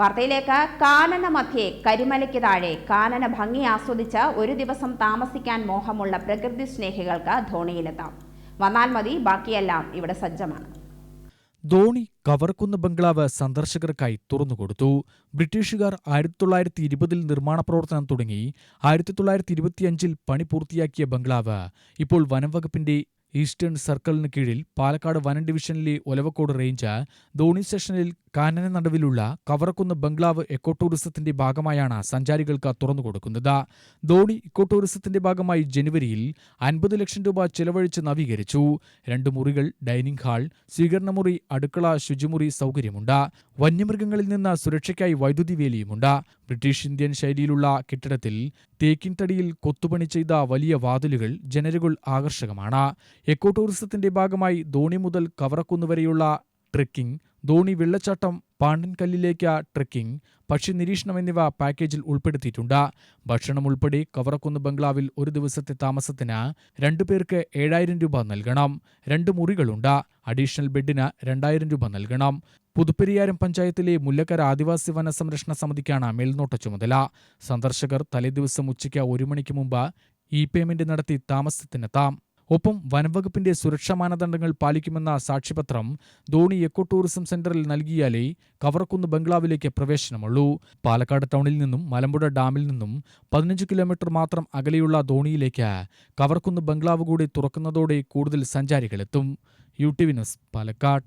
വാർത്തയിലേക്ക് കാനന മധ്യേ കരിമലയ്ക്ക് താഴെ കാനന ഭംഗി ആസ്വദിച്ച് ഒരു ദിവസം താമസിക്കാൻ മോഹമുള്ള പ്രകൃതി സ്നേഹികൾക്ക് ധോണിയിലെത്താം. വന്നാൽ മതി ബാക്കിയെല്ലാം ഇവിടെ സജ്ജമാണ്. ധോണി കവർക്കുന്ന ബംഗ്ലാവ് സന്ദർശകർക്കായി തുറന്നുകൊടുത്തു ബ്രിട്ടീഷുകാർ ആയിരത്തി തൊള്ളായിരത്തി ഇരുപതിൽ നിർമ്മാണ പ്രവർത്തനം തുടങ്ങി. ആയിരത്തി തൊള്ളായിരത്തി ഇരുപത്തിയഞ്ചിൽ പണി പൂർത്തിയാക്കിയ ബംഗ്ലാവ് ഇപ്പോൾ വനം വകുപ്പിന്റെ ഈസ്റ്റേൺ സർക്കിളിന് കീഴിൽ പാലക്കാട് വനം ഡിവിഷനിലെ ഒലവക്കോട് റേഞ്ച് ധോണി സ്റ്റേഷനിൽ കാനന നടുവിലുള്ള കവറക്കുന്ന് ബംഗ്ലാവ് എക്കോ ടൂറിസത്തിന്റെ ഭാഗമായാണ് സഞ്ചാരികൾക്ക് തുറന്നുകൊടുക്കുന്നത് ധോണി ഇക്കോ ടൂറിസത്തിന്റെ ഭാഗമായി ജനുവരിയിൽ അൻപത് ലക്ഷം രൂപ ചെലവഴിച്ച് നവീകരിച്ചു. രണ്ട് മുറികൾ ഡൈനിംഗ് ഹാൾ സ്വീകരണമുറി അടുക്കള ശുചിമുറി സൗകര്യമുണ്ട്. വന്യമൃഗങ്ങളിൽ നിന്ന് സുരക്ഷയ്ക്കായി വൈദ്യുതി വേലിയുമുണ്ട്. ബ്രിട്ടീഷ് ഇന്ത്യൻ ശൈലിയിലുള്ള കെട്ടിടത്തിൽ തേക്കിൻ തടിയിൽ കൊത്തുപണി ചെയ്ത വലിയ വാതിലുകൾ ജനലുകൾ ആകർഷകമാണ്. എക്കോ ടൂറിസത്തിന്റെ ഭാഗമായി ധോണി മുതൽ കവറക്കുന്ന് വരെയുള്ള ട്രെക്കിംഗ് ധോണി വെള്ളച്ചാട്ടം പാണ്ടൻകല്ലിലേക്ക് ട്രക്കിംഗ് പക്ഷി നിരീക്ഷണം എന്നിവ പാക്കേജിൽ ഉൾപ്പെടുത്തിയിട്ടുണ്ട്. ഭക്ഷണം ഉൾപ്പെടെ കവറക്കുന്ന് ബംഗ്ലാവിൽ ഒരു ദിവസത്തെ താമസത്തിന് രണ്ടു പേർക്ക് ഏഴായിരം രൂപ നൽകണം. രണ്ട് മുറികളുണ്ട്. അഡീഷണൽ ബെഡിന് രണ്ടായിരം രൂപ നൽകണം. പുതുപ്പെരിയാരം പഞ്ചായത്തിലെ മുല്ലക്കര ആദിവാസി വനസംരക്ഷണ സമിതിക്കാണ് മേൽനോട്ട ചുമതല. സന്ദർശകർ തലേദിവസം ഉച്ചയ്ക്ക് ഒരു മണിക്ക് മുമ്പ് ഇ പേയ്മെന്റ് നടത്തി താമസത്തിനെത്താം. ഒപ്പം വനംവകുപ്പിന്റെ സുരക്ഷാ മാനദണ്ഡങ്ങൾ പാലിക്കുമെന്ന സാക്ഷ്യപത്രം ധോണി എക്കോ ടൂറിസം സെന്ററിൽ നൽകിയാലേ കവറക്കുന്ന് ബംഗ്ലാവിലേക്ക് പ്രവേശനമുള്ളൂ. പാലക്കാട് ടൗണിൽ നിന്നും മലമ്പുഴ ഡാമിൽ നിന്നും പതിനഞ്ച് കിലോമീറ്റർ മാത്രം അകലെയുള്ള ധോണിയിലേക്ക് കവറക്കുന്ന് ബംഗ്ലാവ് കൂടി തുറക്കുന്നതോടെ കൂടുതൽ സഞ്ചാരികളെത്തും U T V news Palakkad.